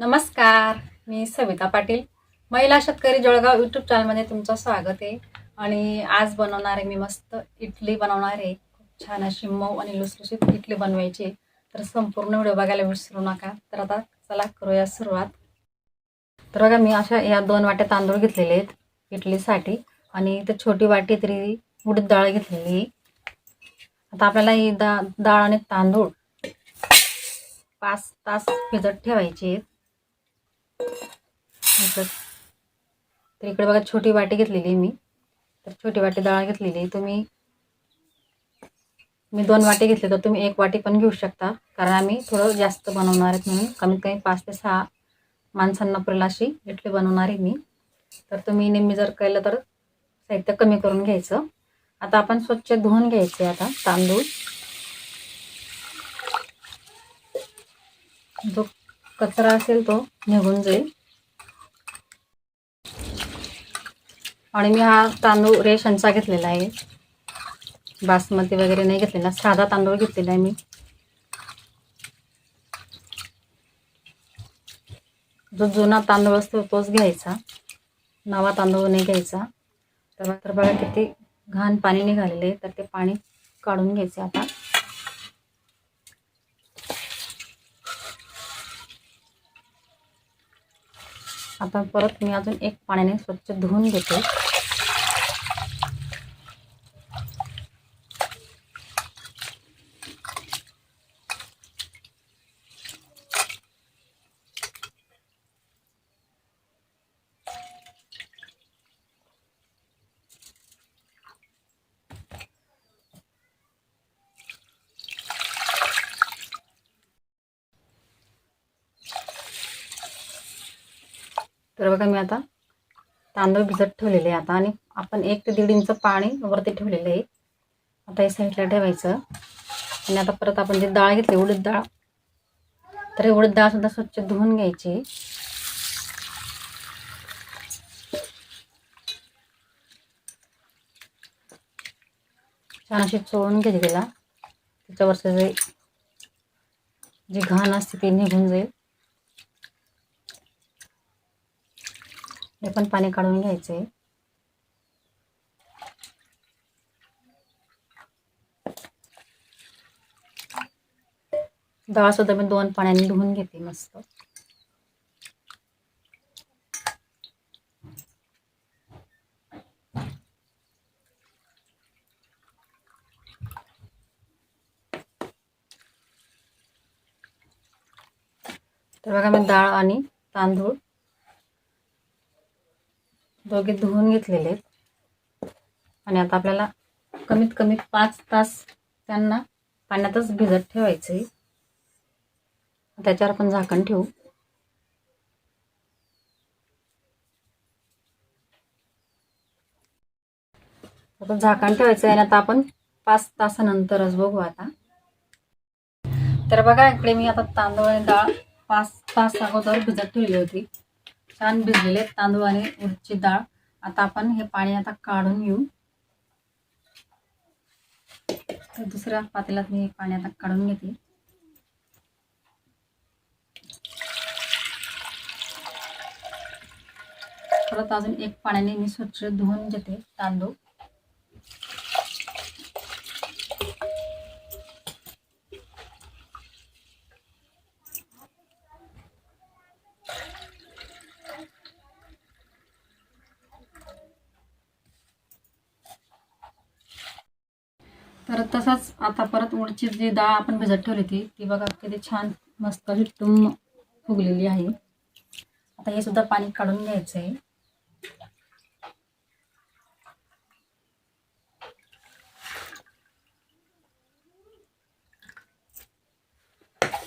नमस्कार मी सविता पाटील. महिला शेतकरी जळगाव यूट्यूब चॅनलमध्ये तुमचं स्वागत आहे. आणि आज बनवणार आहे मी मस्त इडली बनवणार आहे. खूप छान अशी मऊ आणि लुसलुशीत इडली बनवायची तर संपूर्ण व्हिडिओ बघायला विसरू नका. तर आता चला करूया सुरुवात. तर बघा मी अशा या दोन वाट्या तांदूळ घेतलेले आहेत इडलीसाठी. आणि इथे छोटी वाटी तरी उडीद डाळ घेतलेली आता आपल्याला ही दा डाळ आणि तांदूळ पाच तास भिजत ठेवायचे आहेत. तर इकडे बघा छोटी वाटी घेतलेली आहे मी. तर छोटी वाटी डाळ घेतलेली आहे. तुम्ही मी दोन वाटी घेतले तर तुम्ही एक वाटी पण घेऊ शकता. कारण आम्ही थोडं जास्त बनवणार आहेत म्हणून. कमीत कमी पाच ते सहा माणसांना पुरेल अशी इडली बनवणार आहे मी. तर तुम्ही नेहमी जर केलं तर साहित्य कमी करून घ्यायचं. आता आपण स्वच्छ धुवून घ्यायचे आता तांदूळ. जो कचरा असेल तो निघून जाईल. आणि मी हा तांदूळ रेशनचा घेतलेला आहे. बासमती वगैरे नाही घेतलेला साधा तांदूळ घेतलेला आहे मी. जो जुना तांदूळ असतो तोच घ्यायचा. नवा तांदूळ नाही घ्यायचा. तर बघा किती घाण पाणी निघालेले तर ते पाणी काढून घ्यायचे आता. आता परत मी अजून एक पाण्याने स्वच्छ धुवून घेते. तर बघा मी आता तांदूळ भिजत ठेवलेले आहे आता आणि आपण एक ते दीड इंच पाणी वरती ठेवलेलं आहे. आता हे साईडला ठेवायचं. आणि आता परत आपण जे डाळ घेतली उडीद डाळ तर ही उडीद डाळ सुद्धा स्वच्छ धुवून घ्यायची. छान अशी चोळून घ्यायची तिला. त्याच्यावरचं जे जी घाण असते ती निघून जाईल. हे पण पाणी काढून घ्यायचं. आहे डाळ सुद्धा मी दोन पाण्याने धुवून घेते मस्त. तर बघा मी डाळ आणि तांदूळ दोघे धुवून घेतलेले आहेत. आणि आता आपल्याला कमीत कमी पाच तास त्यांना पाण्यातच भिजत ठेवायचं आहे. त्याच्यावर आपण झाकण ठेवू. आता झाकण ठेवायचं आहे आणि आता आपण पाच तासानंतरच बघू आता. तर बघा इकडे मी आता तांदूळ आणि डाळ पाच तास अगोदर भिजत ठेवली होती. छान भिजलेले तांदूळ आणि उडीदची डाळ. आता आपण हे पाणी आता काढून घेऊ. तर दुसऱ्या पातेल्यात मी हे पाणी आता काढून घेते. परत अजून एक पाण्याने मी स्वच्छ धुवून घेते तांदूळ. तर तसंच आता परत उडची जी डाळ आपण भिजत ठेवली होती ती बघा किती छान मस्त अशी फुगलेली आहे. आता हे सुद्धा पाणी काढून घ्यायचं आहे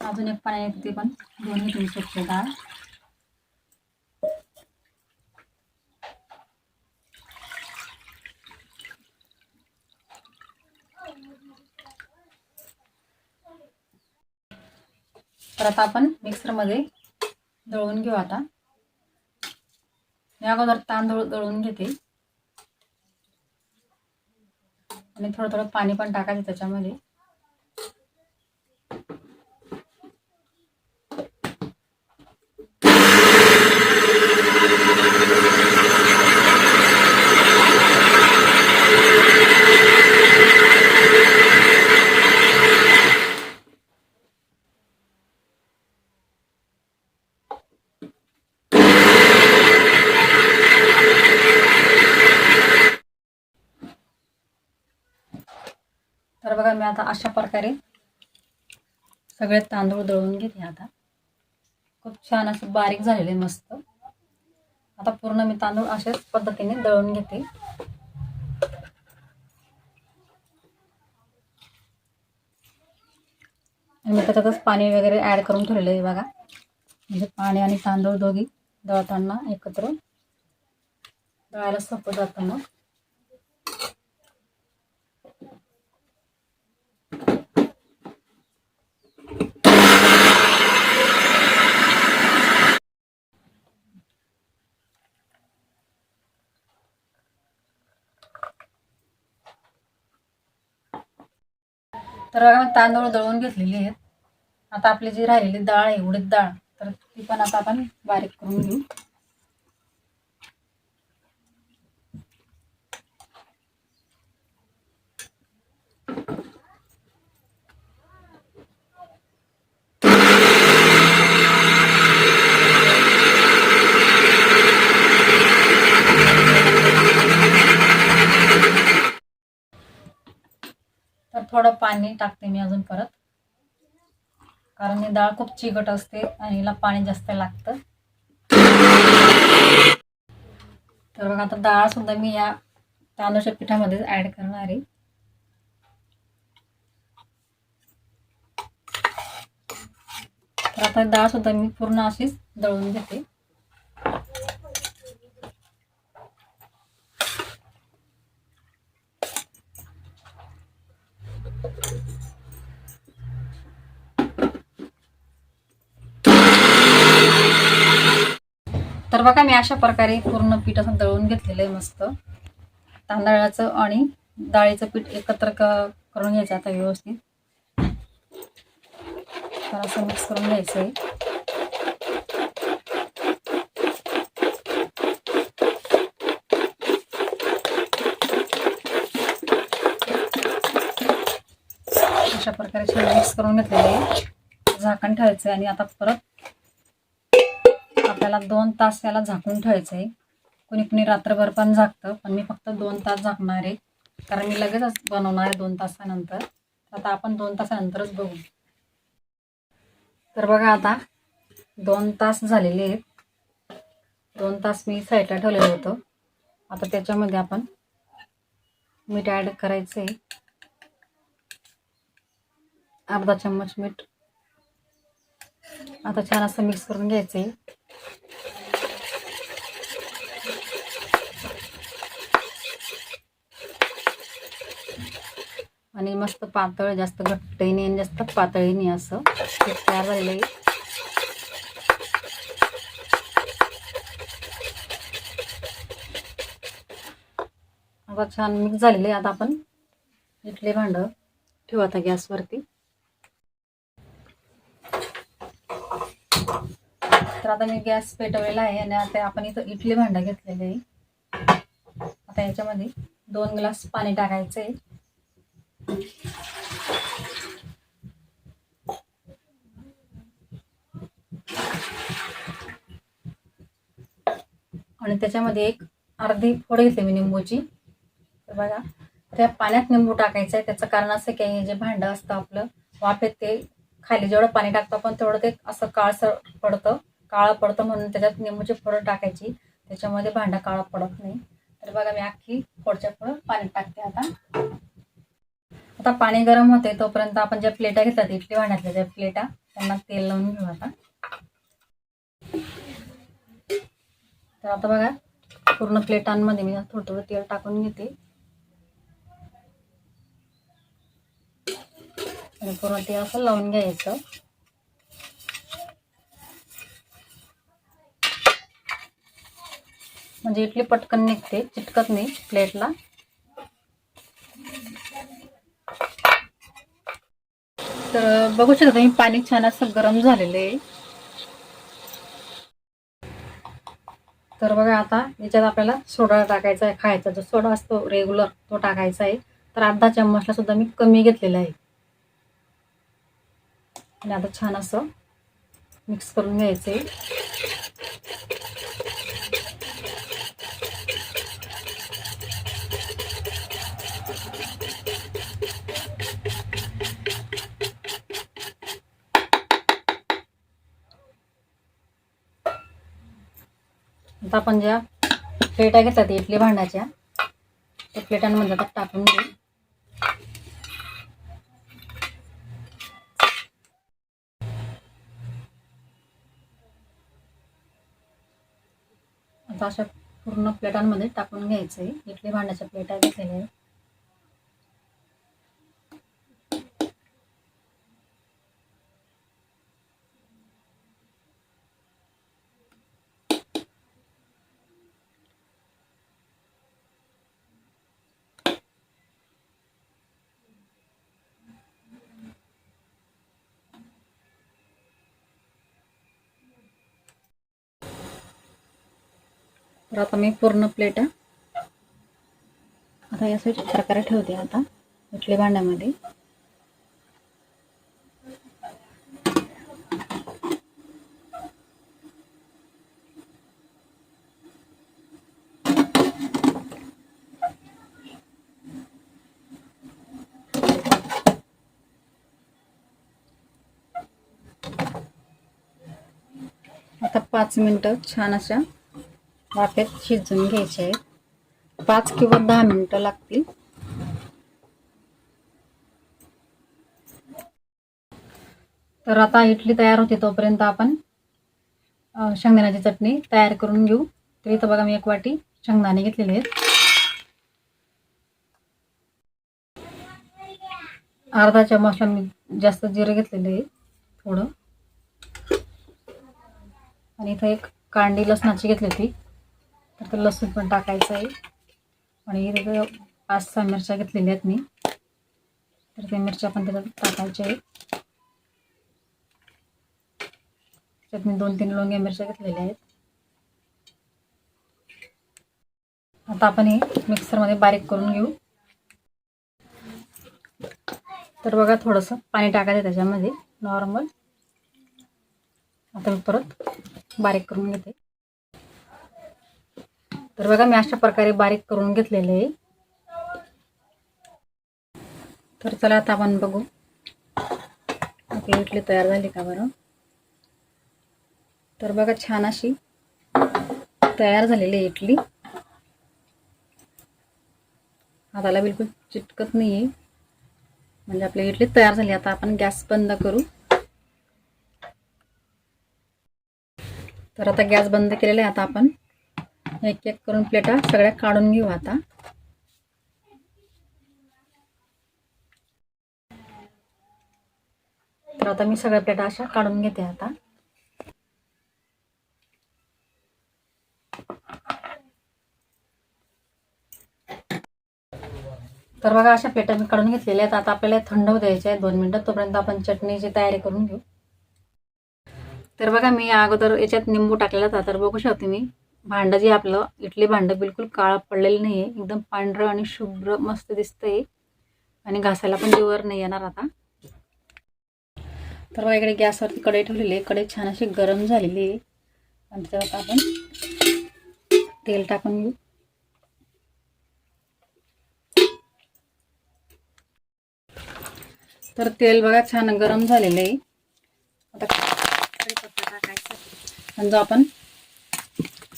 अजून एक पाणी येते पण दोन्ही ठेवू शकते डाळ. तर आता आपण मिक्सरमध्ये दळून घेऊ आता. मी अगोदर तांदूळ दळून घेते. आणि थोडं थोडं पाणी पण टाकायचं त्याच्यामध्ये. बघा मी आता अशा प्रकारे सगळे तांदूळ दळून घेते आता. खूप छान असं बारीक झालेले मस्त. आता पूर्ण मी तांदूळ अशाच पद्धतीने दळून घेते. आणि मी त्याच्यातच पाणी वगैरे ॲड करून ठेवलेलं आहे बघा. म्हणजे पाणी आणि तांदूळ दोघी दळताना एकत्र दळायला सोपं जातं मग. तर बघा मी तांदूळ दळून घेतलेली आहेत. आता आपली जी राहिलेली डाळ आहे उडीद डाळ तर ती पण आता आपण बारीक करून घेऊ तर थोडं पाणी टाकते मी अजून परत कारण डाळ खूप चिकट असते आणि हिला पाणी जास्त लागतं. तर बघा आता डाळ सुद्धा मी या तांदूळच्या पिठामध्ये ऍड करणार आहे. तर आता डाळ सुद्धा मी पूर्ण अशीच दळून घेते. तर बघा मी अशा प्रकारे पूर्ण पीठ असं दळून घेतलेलं आहे मस्त. तांदळाचं आणि डाळीचं पीठ एकत्र क- करून घ्यायचं आता व्यवस्थित. तर असं मिक्स करून घ्यायचं आहे. अशा प्रकारे छान मिक्स करून घेतलेले आहे. झाकण ठेवायचं आहे आणि आता परत त्याला दोन तास त्याला झाकून ठेवायचं आहे कुणी कुणी रात्रभर पण झाकतं पण मी फक्त दोन तास झाकणार आहे. कारण मी लगेचच बनवणार आहे दोन तासानंतर. आता आपण दोन तासानंतरच बघू. तर बघा आता दोन तास झालेले आहेत. दोन तास मी साईडला ठेवलेलं होतं. आता त्याच्यामध्ये आपण मीठ ॲड करायचं आहे अर्धा चम्मच मीठ आता छान असं मिक्स करून घ्यायचं आहे आणि मस्त पातळ जास्त घट्टही नाही आणि जास्त पातळी नाही असं. पीठ तयार झालेलं आहे. आता छान मिक्स झालेलं आहे. आता आपण इटली भांड ठेवू आता गॅसवरती. तर आता मी गॅस पेटवलेला आहे आणि आता आपण इथं इडली भांडा घेतलेलं आहे. आता याच्यामध्ये दोन ग्लास पाणी टाकायचं आहे. आणि त्याच्यामध्ये एक अर्धी फोड घेते मी निंबूची. तर बघा त्या पाण्यात निंबू टाकायचं आहे. त्याचं कारण असं की हे जे भांडं असतं आपलं वाफेत ते खाली जेवढं पाणी टाकतं पण तेवढं ते असं काळसर पडतं. काळं पडतं म्हणून त्याच्यात निंबूची फोडं टाकायची. त्याच्यामध्ये भांडं काळं पडत नाही. तर बघा मी अख्खी फोडच्या फोडं पाणी टाकते आता. आता पाणी गरम होते तोपर्यंत आपण ज्या प्लेटा घेतात इडली भांड्यातल्या त्या प्लेटा त्यांना तेल लावून घेऊ आता. तर आता बघा पूर्ण प्लेटांमध्ये मी थोडं थोडं तेल टाकून घेते. आणि पूर्ण तेल असं लावून घ्यायचं. म्हणजे इडली पटकन निघते चिटकत नाही प्लेटला. तर बघू शकता तुम्ही पाणी छान असं गरम झालेलं आहे. तर बघा आता याच्यात आपल्याला सोडा टाकायचा आहे खायचा. जो सोडा असतो रेग्युलर तो टाकायचा आहे. तर अर्धा चम्मचला सुद्धा मी कमी घेतलेला आहे. आणि आता छान असं मिक्स करून घ्यायचं आहे. आता आपण ज्या प्लेटा घेतात इडली भांड्याच्या त्या प्लेटांमध्ये आता टाकून घेऊ. आता अशा पूर्ण प्लेटांमध्ये टाकून घ्यायचं आहे इडली भांड्याच्या प्लेटा घेतलेल्या आहेत. तर आता मी पूर्ण प्लेट आता या स्विच प्रकारे ठेवते आता इटली भांड्यामध्ये. आता पाच मिनटं छान अशा वाफ्यात शिजवून घ्यायचे आहेत. पाच किंवा दहा मिनिटं लागतील. तर आता इडली तयार होते तोपर्यंत आपण शेंगदाण्याची चटणी तयार करून घेऊ. तर इथं बघा मी एक वाटी शेंगदाणे घेतलेले आहेत. अर्धा चमचला मी जास्त जिरे घेतलेले आहे थोडं. आणि इथं एक कांडी लसणाची घेतली होती. तर ते लसूण पण टाकायचं आहे. आणि इथे पाच सहा मिरच्या घेतलेल्या आहेत मी. तर त्या मिरच्या पण त्याच्यात टाकायच्या आहेत. त्याच्यात मी दोन तीन लोंग्या मिरच्या घेतलेल्या आहेत. आता आपण हे मिक्सरमध्ये बारीक करून घेऊ. तर बघा थोडंसं पाणी टाकायचं त्याच्यामध्ये नॉर्मल. आता मी परत बारीक करून घेते. तर बघा मी अशा प्रकारे बारीक करून घेतलेले आहे. तर चला आता आपण बघू. आपली इडली तयार झाली का बरं? तर बघा छान अशी तयार झालेली आहे इडली. हाताला बिलकुल चिटकत नाही आहे म्हणजे आपली इडली तयार झाली. आता आपण गॅस बंद करू. तर आता गॅस बंद केलेला आहे आता आपण. एक एक करून प्लेटा सगळ्या काढून घेऊ आता. तर आता मी सगळ्या प्लेटा अशा काढून घेते आता. तर बघा अशा प्लेटा मी काढून घेतलेल्या आहेत. आता आपल्याला थंड होऊ द्यायचे आहेत दोन मिनटं. तोपर्यंत आपण चटणीची तयारी करून घेऊ. तर बघा मी अगोदर याच्यात निंबू टाकलेला होता तर बघू शकते मी भांडं जे आपलं इटली भांडं बिलकुल काळं पडलेलं नाही आहे एकदम पांढरं आणि शुभ्र मस्त दिसतंय. आणि घासायला पण जीवर नाही येणार आता. तर बघा इकडे गॅसवरती कढई ठेवलेली आहे. कढई छान अशी गरम झालेली आहे. आणि त्याच्यावर आपण तेल टाकून घेऊ. तर तेल बघा छान गरम झालेलं आहे. आता कढीपत्ता टाकायचा. आणि जो आपण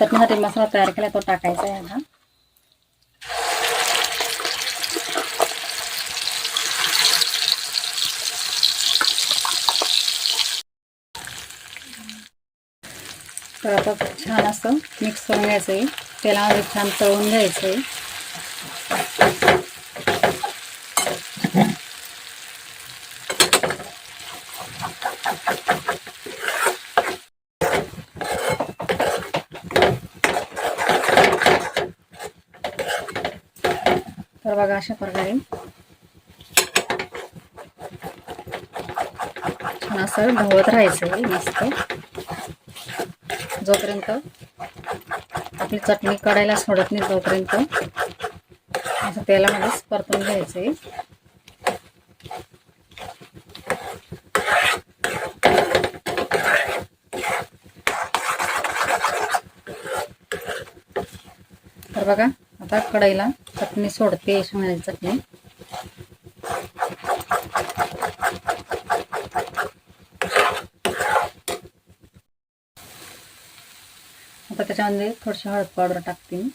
चटणीसाठी मसाला तयार केला तो टाकायचा आहे आता. तर आता छान असं मिक्स करून घ्यायचं आहे तेलामध्ये छान तळून घ्यायचं आहे अशा प्रकारे. छान असं ढवत राहायचं मस्त. जोपर्यंत आपली चटणी कडायला सोडत नाही तोपर्यंत असं तेलामध्येच परतून घ्यायचं आहे तर बघा आता कढईला चटणी सोडते शेंगण्याची चटणी. आता त्याच्यामध्ये थोडीशी हळद पावडर टाकते मी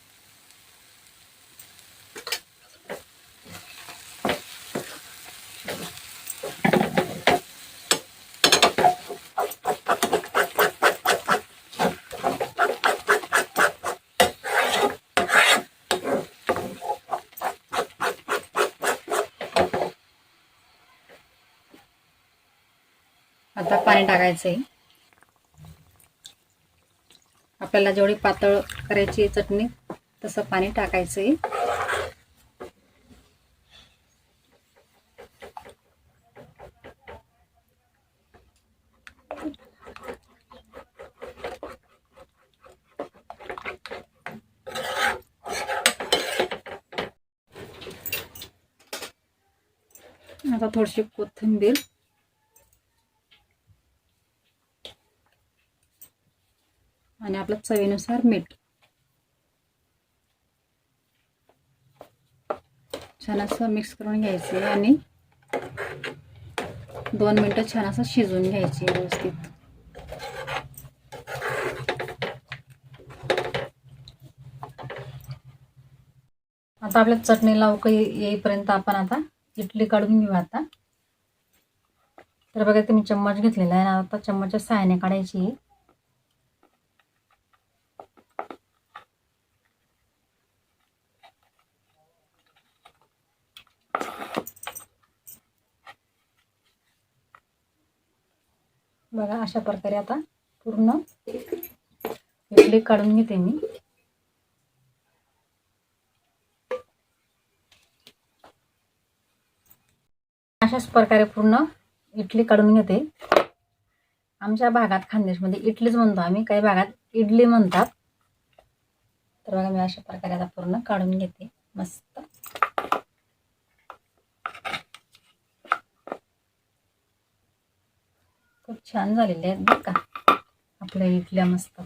आता पाणी टाकायचं. आहे आपल्याला जेवढी पातळ करायची आहे चटणी तसं पाणी टाकायचं आहे. आता थोडीशी कोथिंबीर. आपलं चवीनुसार मीठ. छान असं मिक्स करून घ्यायचे आणि दोन मिनटं छान असं शिजवून घ्यायचे व्यवस्थित. आता आपल्या चटणीला उकळी येईपर्यंत आपण आता इडली काढून घेऊ आता. तर बघा तुम्ही चम्मच घेतलेला आहे आता चम्मचच्या सहाय्याने काढायची आहे. बघा अशा प्रकारे आता पूर्ण इडली काढून घेते मी. अशाच प्रकारे पूर्ण इडली काढून घेते. आमच्या भागात खानदेशमध्ये इडलीच म्हणतो आम्ही. काही भागात इडली म्हणतात. तर बघा मी अशा प्रकारे आता पूर्ण काढून घेते. मस्त. खूप छान झालेले आहेत बरं का. आपल्या इडल्या मस्त.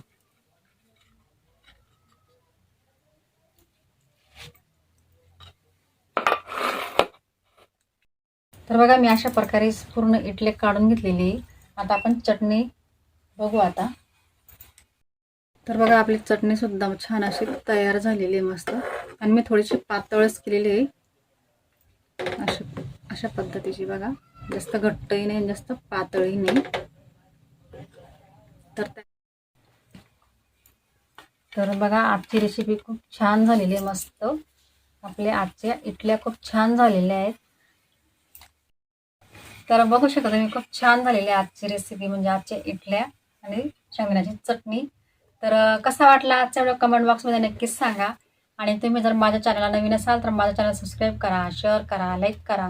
तर बघा मी अशा प्रकारे पूर्ण इटले काढून घेतलेली आता आपण चटणी बघू आता. तर बघा आपली चटणी सुद्धा छान अशी तयार झालेली आहे मस्त. आणि मी थोडीशी पातळच केलेली आहे. अशा अशा पद्धतीची बघा. जास्त घट्टही नाही जास्त पातळही नाही. तर तर बघा आजची रेसिपी खूप छान झालेली आहे मस्त. आपल्या आजच्या इडल्या खूप छान झालेल्या आहेत. तर बघू शकता तुम्ही खूप छान झालेली आहे आजची रेसिपी म्हणजे आजच्या इडल्या आणि शेंगण्याची चटणी. तर कसा वाटला आजचा व्हिडिओ कमेंट बॉक्समध्ये नक्कीच सांगा. आणि तुम्ही जर माझ्या चॅनलला नवीन असाल तर माझा चॅनल सबस्क्राईब करा शेअर करा लाईक करा.